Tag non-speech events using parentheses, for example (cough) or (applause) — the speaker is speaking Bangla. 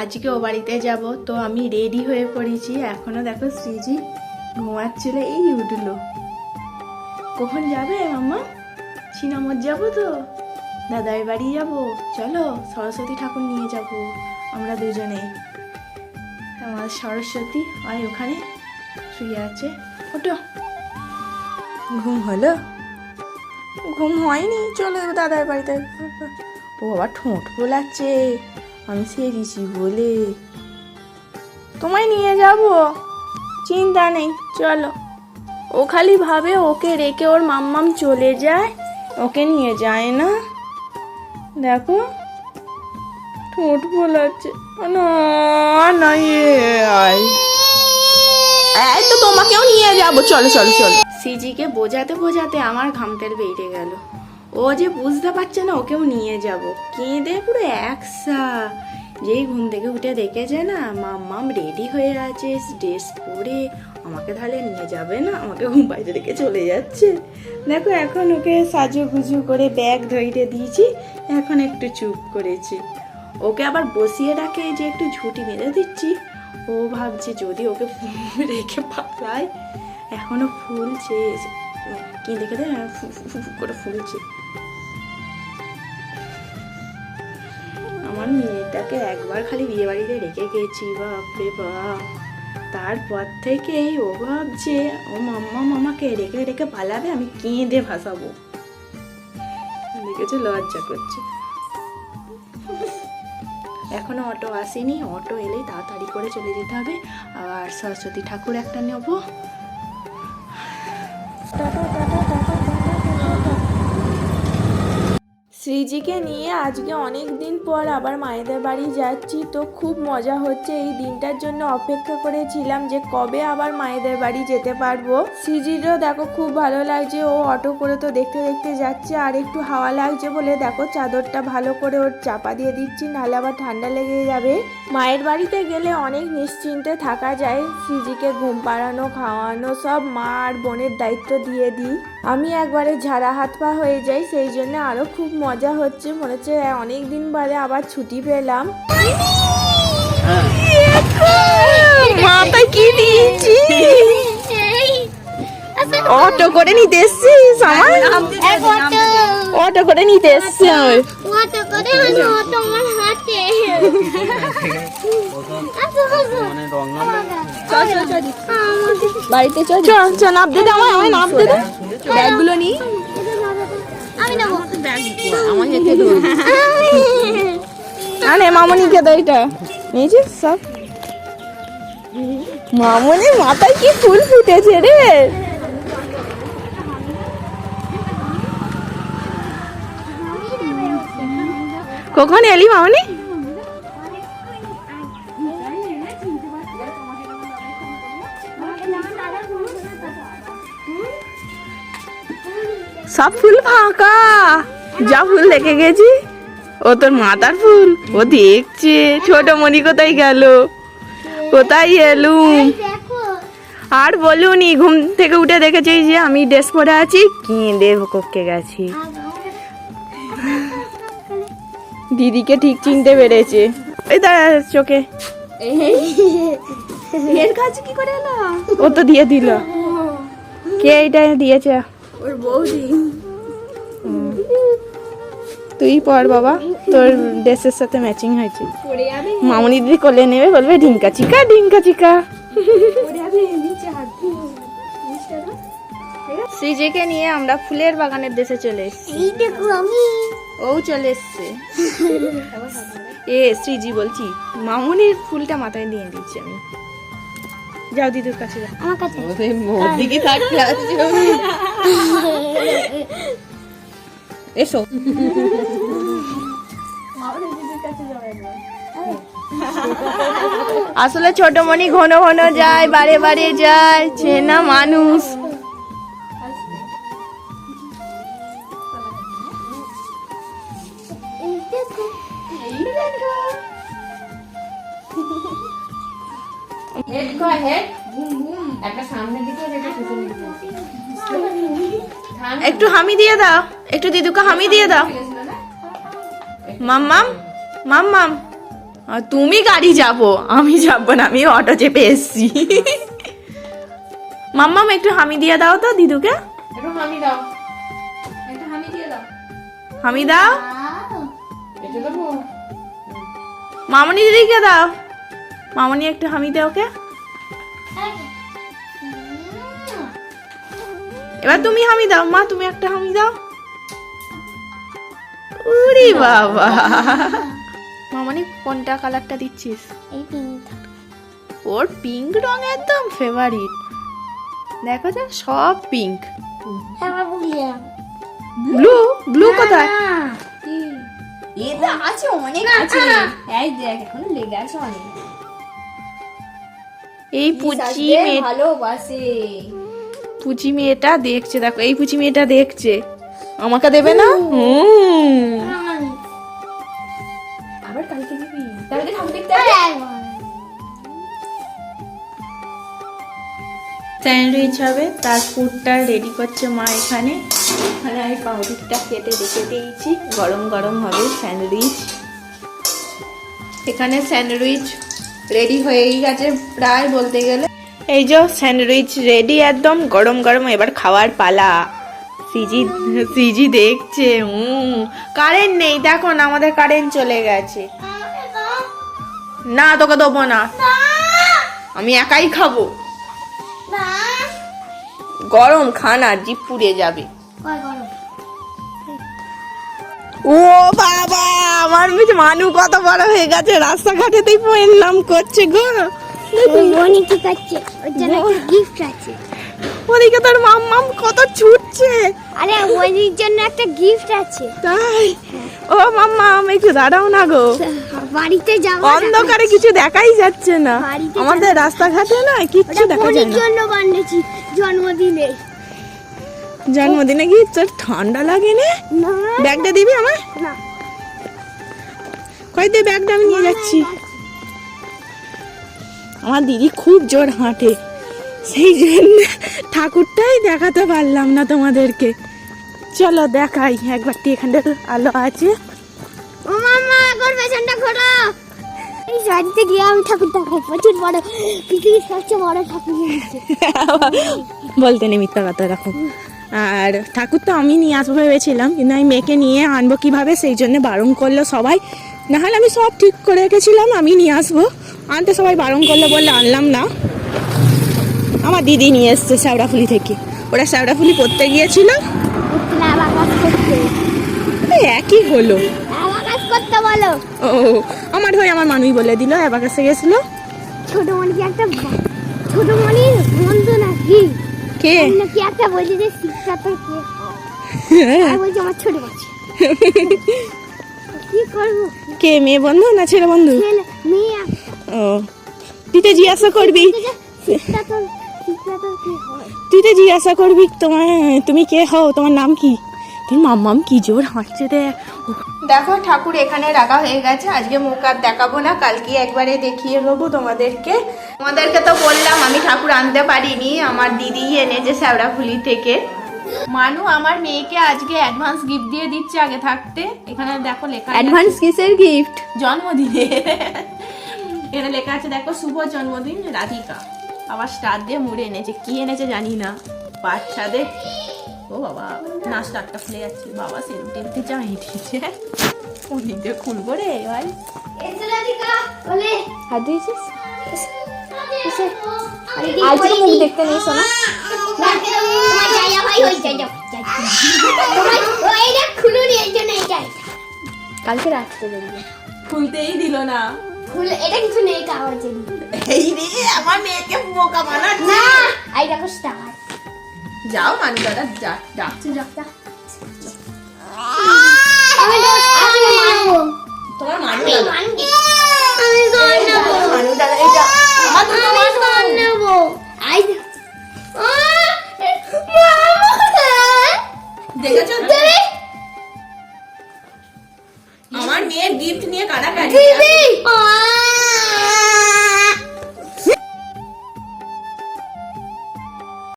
আজকে ও বাড়িতে যাব, তো আমি রেডি হয়ে পড়েছি। এখনও দেখো শ্রীজি ঘুমাচ্ছিল এই উঠল। কখন যাবে মাম্মা? সিনামত যাব তো? দাদাই বাড়ি যাব। চলো, সরস্বতী ঠাকুর নিয়ে যাব আমরা দুজনে। আমার সরস্বতী আর ওখানে শুয়ে আছে। ওটো ঘুম হলো? ঘুম হয়নি, চলো দাদার বাড়িতে। ও বাবা, ঠোঁট বোলাচ্ছে আমি সেরেছি বলে। তোমায় নিয়ে যাব? চিন্তা নেই চলো। ও খালি ভাবে ওকে রেখে ওর মাম্মাম চলে যায় ওকে নিয়ে যায় না। দেখো ঠোঁট বোলাচ্ছে। না না ইয়ে আয়। এই তো তোমাকেও নিয়ে যাব। চলো চলো চলো। সিজিকে বোঝাতে বোঝাতে আমার ঘামটার বেড়ে গেল। ও যে বুঝতে পারছে না, ওকেও নিয়ে যাব। কেঁদে পুরো একসা। যেই ঘুম থেকে উঠে দেখেছে না, মাম্মাম রেডি হয়ে আছে, ড্রেস পরে। আমাকে তাহলে নিয়ে যাবে না, আমাকে ঘুম বাইরে রেখে চলে যাচ্ছে। দেখো, এখন ওকে সাজুগুজু করে ব্যাগ ধইরে দিয়েছি, এখন একটু চুপ করেছি। ওকে আবার বসিয়ে রাখে যে একটু ঝুঁটি মেরে দিচ্ছি। ও ভাবছে যদি ওকে (laughs) রেখে পালায়, এখনও ফুলছে। কি দেখে দে ফু ফু ফু ফু করে ফুলছে। মেয়েটাকে একবার খালি বিয়ে বাড়িতে রেখে গেছি, বাপরে বাপ। তারপর থেকেই ও ভাবছে, ও মাম্মা মামাকে রেখে রেখে পালাবে, আমি কেঁদে ভাসাবো। দেখেছে, লজ্জা করছে। এখনও অটো আসেনি, অটো এলেই তাড়াতাড়ি করে চলে যেতে হবে। আর সরস্বতী ঠাকুর একটা নেব। শ্রীজিকে নিয়ে আজকে অনেক দিন পর আবার মায়েদের বাড়ি যাচ্ছি। তো খুব মজা হচ্ছে এই দিনটার জন্য অপেক্ষা করেছিলাম যে কবে আবার মায়েদের বাড়ি যেতে পারব। শ্রীজিরও দেখো খুব ভালো লাগছে, ও অটো করে তো দেখতে দেখতে যাচ্ছে, আর একটু হাওয়া লাগছে বলে দেখো চাদরটা ভালো করে ওর চাপা দিয়ে দিচ্ছি, নাহলে আবার ঠান্ডা লেগে যাবে। মায়ের বাড়িতে গেলে অনেক নিশ্চিন্তে থাকা যায়, শ্রীজিকে ঘুম পাড়ানো, খাওয়ানো, সব মা আর বোনের দায়িত্ব দিয়ে দিই। আমি একবারে ঝাড়া হাত পা হয়ে যাই সেই জন্য আরও খুব মজা হচ্ছে। মনে হচ্ছে অনেক দিন বাদে আবার ছুটি পেলাম। মাথায় কি দিয়েছি অটো করে নিতে এসছিস আমার অটো করে নিতে এসছি আমি অটো করে হানো অটো আমার হাতে রং নাম বাড়িতে চল চ চ নাপ দে দে আমায় আমায় নাপ দে। ব্যাগগুলো নি? আমি নেব। আমার হেতে দে আরে মামনিকে দে এটা। নিয়েছিস সব? মামনির মাথায় কি ফুল ফুটেছে রে? কখন এলি মামনি? সব ফুল ফাঁকা। যা ফুল দেখে গেছি ও তোর মাথার ফুল ও দেখছে। ছোট মনি কোথায় গেল? কোথায় এলুম আর বলুনি ঘুম থেকে উঠে দেখেছি যে আমি ড্রেস পরে আছি? কেঁদে কক্ষে গেছি। দিদিকে ঠিক চিনতে পেরেছে। এই দাঁড়া চোখে। এর কাছে কি করে এলো? ও তো দিয়ে দিল। কে এইটা দিয়েছে? ওর বৌদি। তুই পর বাবা তোর ড্রেসের সাথে ম্যাচিং হয়েছে। মামনি দিদি কোলে নেবে বলবে ঢিঙ্কা চিকা ঢিঙ্কা চিকা। শ্রীজিকে নিয়ে আমরা ফুলের বাগানের দেশে চলে এসেছি। ও চলে এসছে। এ শ্রীজি বলছি মামুনির ফুলটা মাথায় দিয়ে দিচ্ছি আমি। যাও দিদির কাছে যাও। আমার কাছে। মোদিকে থাকতে আসছো এসো। আসলে ছোট মনি ঘন ঘন যায় বারে বারে যায় চেনা মানুষ। একটু হামি দিয়ে দাও। একটু দিদুকে হামি দিয়ে দাও। মাম্মাম মাম্মাম। আর তুমি গাড়ি যাব। আমি যাব না আমি অটো চেপে এসছি। মাম্মাম একটু হামি দিয়ে দাও তো দিদুকে। একটু হামি দাও। একটা হামি দিয়ে দাও। হামি দাও। মামনি দিদিকে দাও। মামনি একটু হামি দাও ওকে। এবার তুমি হামি দাও মা তুমি একটা হামি দাও। উরি বাবা। মা মানে কোনটা কালারটা দিচ্ছিস? এই পিঙ্ক ওর পিঙ্ক রং একদম ফেভারিট দেখো যা সব পিঙ্ক আমার বুঝলাম ব্লু ব্লু কোথায়? এটা আছে অনেক আছে। এই দেখ এখনও লেগে আছে অনেক। এই পুচি ভালোবাসে। পুচি মেয়েটা দেখছে দেখো এই পুচি মেয়েটা দেখছে। আমাকে দেবে না? হুম। আবার কালকে দিবি? কালকে ঠাকুর দেখতে স্যান্ডউইচ হবে তার ফুডটা রেডি করছে মা এখানে। এখানে আমি পাউরুটিটা কেটে রেখে দিয়েছি। গরম গরম হবে স্যান্ডউইচ। এখানে স্যান্ডউইচ রেডি হয়েই গেছে প্রায় বলতে গেলে। এই যে স্যান্ডউইচ রেডি একদম, গরম গরম, এবার খাওয়ার পালা। সিজি সিজি দেখছে হুম কারেন্ট নেই, দেখো না, আমাদের কারেন্ট চলে গেছে। না, তোকে দেবো না। আমি একাই খাব। গরম খানা জিপ পুড়ে যাবে। ও বাবা, আমার মানু কত বড় হয়ে গেছে, রাস্তাঘাটেতেই নাম করছে গো। গিফট আছে। ওদিকে তোর মাম মাম কত ছুটছে। আরে জন্য একটা গিফট আছে। তাই? ও মাম্মা আমি একটু দাঁড়াও না গো। বাড়িতে অন্ধকারে কিছু দেখাই যাচ্ছে না। আমাদের রাস্তাঘাটে না কিচ্ছু দেখা যায় না। জন্য বানিয়েছি জন্মদিনে। জন্মদিনে কি তোর ঠান্ডা লাগে না। ব্যাগটা দিবি আমার না। দে ব্যাগটা আমি নিয়ে যাচ্ছি। আমার দিদি খুব জোর হাঁটে। সেই জন্য ঠাকুরটাই দেখাতে পারলাম না তোমাদেরকে। চলো দেখাই একবারটি এখানে আলো আছে। ও মামা একবার পেছনটা ঘোরো এই বাড়িতে গিয়ে আমি ঠাকুর দেখাই প্রচুর বড় পৃথিবীর সবচেয়ে বড় ঠাকুর বলতে নেই মিথ্যা কথা রাখো আর ঠাকুর তো আমি নিয়ে আসব ভেবেছিলাম কিন্তু আমি মেয়েকে নিয়ে আনব কীভাবে সেই জন্য বারণ করল সবাই। নাহলে আমি সব ঠিক করে রেখেছিলাম আমি নিয়ে আসব। আনতে সবাই বারণ করল বললে আনলাম না। আমার দিদি নিয়ে এসছে শ্যাওড়াফুলি থেকে। ওরা শ্যাওড়াফুলি পড়তে গিয়েছিল। একই হলো। আবার ও আমার ভাই আমার মানুই বলে দিল এবার কাছে গেছিল। ছোট মনি কি? একটা ছোট মনির বন্ধু নাকি কে নাকি একটা বলছে যে শিক্ষা তোর কে আর বলছে আমার ছোট বাচ্চা (laughs) কি করব? কে মেয়ে বন্ধু না ছেলে বন্ধু? ছেলে মেয়ে। ও তুই তো জিজ্ঞাসা করবি। তুই তো জিজ্ঞাসা করবি তোমার তুমি কে হও তোমার নাম কি? তোর মাম্মাম কি জোর হাঁটছে দেখ। দেখো ঠাকুর এখানে রাখা হয়ে গেছে। আজকে মুখ আর দেখাবো না কালকে একবারে দেখিয়ে দেবো তোমাদেরকে। তোমাদেরকে তো বললাম আমি ঠাকুর আনতে পারিনি আমার দিদি এনেছে শ্যাওড়াফুলি থেকে। মানু আমার মেয়েকে আজকে অ্যাডভান্স গিফট দিয়ে দিচ্ছে আগে থাকতে। এখানে দেখো লেখা অ্যাডভান্স কিসের গিফট জন্মদিনে। এখানে লেখা আছে দেখো শুভ জন্মদিন রাধিকা। আবার স্টার দিয়ে মুড়ে এনেছে। কি এনেছে জানি না। বাচ্চাদের ও বাবা না স্টারটা খুলে যাচ্ছে। বাবা সেলফ টেপতে চাই দিয়েছে ওদিক দিয়ে খুলবো রে ভাই? বলে। হাত দিয়েছিস? আজকে মুখ দেখতে নেই সোনা। কালকে রাখতে দেখবে খুলতেই দিল না। এটা কিছু নেই কাগজ আমার মেয়েকে বোকা যাও মানু দাদা যা ডাকছে তোমার মানু দাদা? মানু দাদা আমার মেয়ের গিফট নিয়ে কারা কাড়াকাড়ি